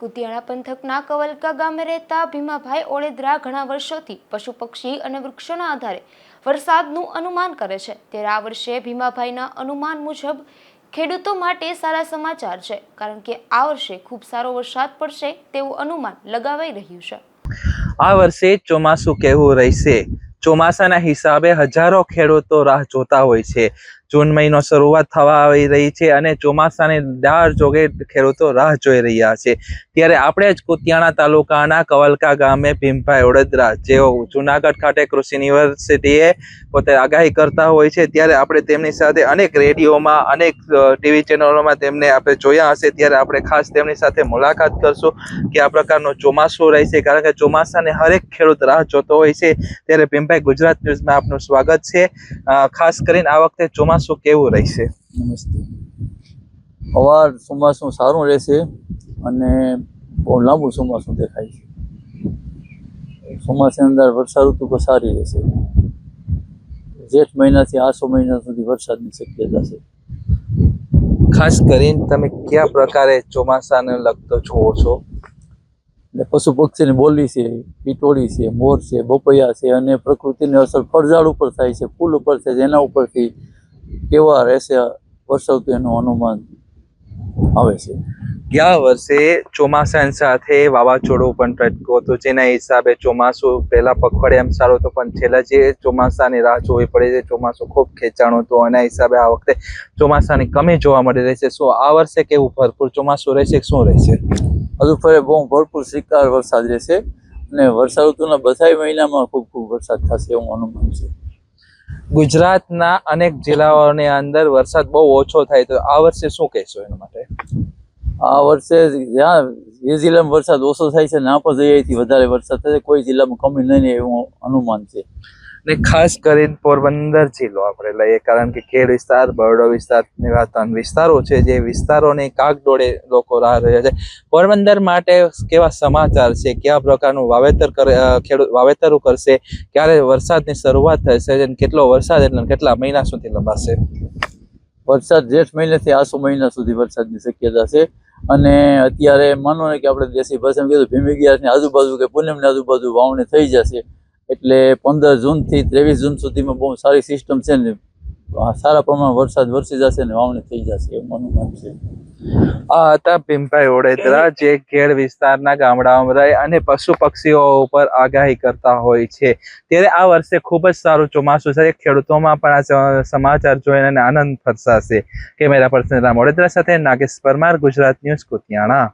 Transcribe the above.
કુતિયાણા પંથકના કવલકા ગામે રહેતા ભીમાભાઈ ઓળેદરા ઘણા વર્ષોથી પશુ પક્ષી અને વૃક્ષોના આધારે વરસાદનું અનુમાન કરે છે. ત્યારે આ વર્ષે ભીમાભાઈના અનુમાન મુજબ ખેડૂતો માટે સારા સમાચાર છે, કારણ કે આ વર્ષે ખૂબ સારો વરસાદ પડશે તેવું અનુમાન લગાવાઈ રહ્યું છે. આ વર્ષે ચોમાસું કેવું રહેશે? ચોમાસાના હિસાબે હજારો ખેડૂતો રાહ જોતા હોય છે. જૂન મહિનો શરૂઆત થવા આવી રહી છે અને ચોમાસાની દાર જોગે ખેડૂતો રાહ જોઈ રહ્યા છે. ત્યારે આપણે જ કુતિયાણા તાલુકાના કવલકા ગામે ભીમભાઈ વડોદરા જેઓ જુનાગઢ ખાતે કૃષિ યુનિવર્સિટીએ પોતે આગાહી કરતા હોય છે, ત્યારે આપણે તેમની સાથે અનેક રેડિયોમાં, અનેક ટીવી ચેનલોમાં તેમને આપણે જોયા હશે. ત્યારે આપણે ખાસ તેમની સાથે મુલાકાત કરશું કે આ પ્રકારનું ચોમાસું રહેશે, કારણ કે ચોમાસાને હરેક ખેડૂત રાહ જોતો હોય છે. ત્યારે ભીમભાઈ ગુજરાત ન્યૂઝમાં આપનું સ્વાગત છે. ખાસ કરીને આ વખતે ચોમાસું કેવું રહેશે? નમસ્તે. અવાર ચોમાસું સારું રહેશે અને બહુ લાંબુ ચોમાસું દેખાય છે. ચોમાસાની અંદર વરસાદ ઋતુ પણ સારી રહેશે. જેઠ મહિનાથી આસો મહિના સુધી વરસાદની શક્યતા છે. ખાસ કરીને તમે કયા પ્રકારે ચોમાસાને લગતો જોવો છો? એટલે પશુ પક્ષીની બોલી છે પીટોળી છે મોર છે બપૈયા છે અને પ્રકૃતિની અસર ફળઝાડ ઉપર થાય છે ફૂલ ઉપર થાય છે એના ઉપરથી કેવા રહેશે વર્ષાઋતુ એનું અનુમાન આવે છે? ગયા વર્ષે ચોમાસાની સાથે વાવાઝોડું પણ ત્રટક્યું હતું જેના હિસાબે ચોમાસું પહેલા એમ સારું હતું પણ છેલ્લા જે ચોમાસાની રાહ જોવી પડે છે ચોમાસું ખૂબ ખેંચાણું હતું એના હિસાબે આ વખતે ચોમાસાની કમી જોવા મળી રહી છે. શું આ વર્ષે કેવું ભરપૂર ચોમાસું રહેશે શું રહેશે? હજુ ફરે બહુ ભરપૂર શિકાર વરસાદ રહેશે અને વર્ષા ઋતુના બધાય મહિનામાં ખૂબ ખૂબ વરસાદ થશે એવું અનુમાન છે. ગુજરાતના અનેક જિલ્લાઓની અંદર વરસાદ બહુ ઓછો થાય તો આ વર્ષે શું કહેશો એના માટે? આ વર્ષે જ્યાં જે જિલ્લામાં વરસાદ ઓછો થાય છે ના પણ અહીંથી વધારે વરસાદ થશે કોઈ જિલ્લામાં કમી નહીં એવું અનુમાન છે. ને ખાસ કરીને પોરબંદર જિલ્લો આપણે લઈએ. કારણ કે ખેડ વિસ્તાર, બરડો વિસ્તાર એવા વિસ્તારો છે જે વિસ્તારોની કાગડોળે લોકો રાહ રહ્યા છે. પોરબંદર માટે કેવા સમાચાર છે? કયા પ્રકારનું વાવેતર કરે ખેડૂત વાવેતરો કરશે? ક્યારે વરસાદની શરૂઆત થશે અને કેટલો વરસાદ એટલે કેટલા મહિના સુધી લંબાશે? વરસાદ જેઠ મહિનાથી આસો મહિના સુધી વરસાદની શક્યતા છે. અને અત્યારે માનો ને કે આપણે દેશી ભાષામાં કીધું ભીમી ગયા આજુબાજુ કે પૂનમની આજુબાજુ વાવણી થઈ જશે. એટલે પંદર જૂનથી ત્રેવીસ જૂન સુધીમાં બહુ સારી સિસ્ટમ છે ને સારા પ્રમાણમાં વરસાદ વરસી જશે ને, વાવણી થઈ જશે એવું અનુમાન છે. આ હતા ભીમભાઈ ઓડેદરા, જે ખેડ વિસ્તારના ગામડાઓમાં રહે અને પશુ પક્ષીઓ ઉપર આગાહી કરતા હોય છે. ત્યારે આ વર્ષે ખૂબ જ સારું ચોમાસું છે. ખેડૂતોમાં પણ આ સમાચાર જોઈને આનંદ ફરસાશે. કેમેરા પર્સન રામ ઓડેદરા સાથે નાગેશ પરમાર, ગુજરાત ન્યૂઝ કુતિયાણા.